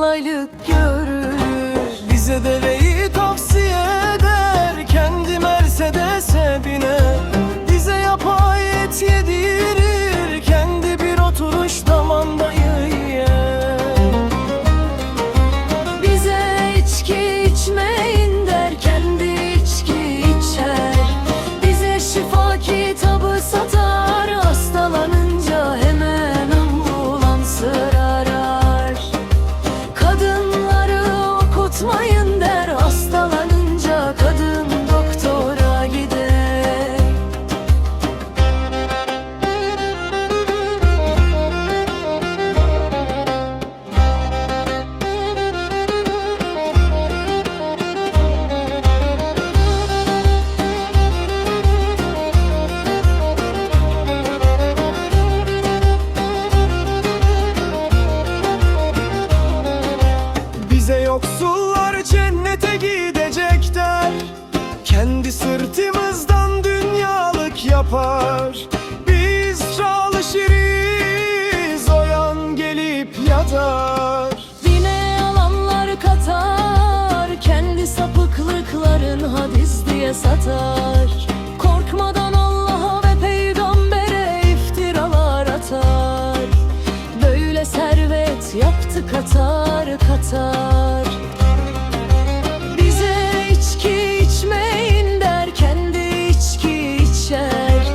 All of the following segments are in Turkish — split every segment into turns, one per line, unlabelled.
alaylık görür Bize deveyi tavsiye eder Kendi Mercedes'e biner. Bize yoksullar cennete gidecek der Kendi sırtımızdan dünyalık yapar. Biz çalışırız o yan gelip yatar.
Dine yalanlar katar Kendi sapıklıkların hadis diye satar servet yaptı katar katar. Bize içki içmeyin der kendi içki içer.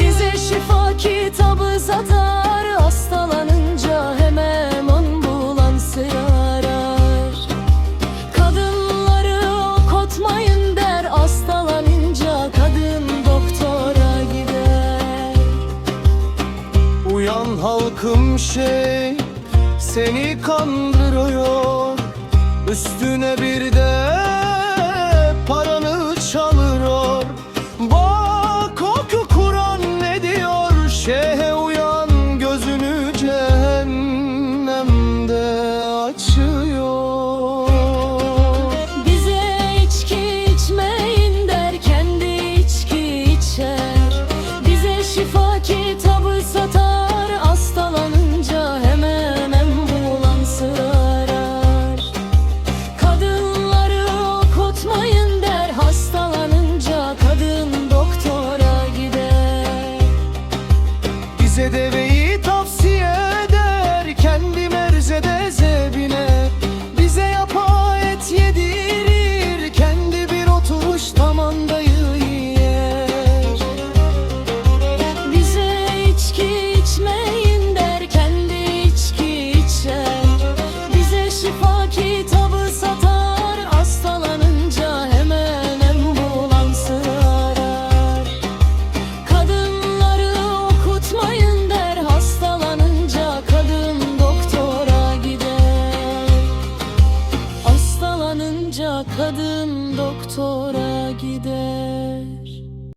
Bize şifa kitabı satar hastalanınca hemen ambulansı arar Kadınları okutmayın der hastalanınca kadın doktora gider.
Uyan halkım şey seni kandırıyor. Üstüne bir de Ancak kadın doktora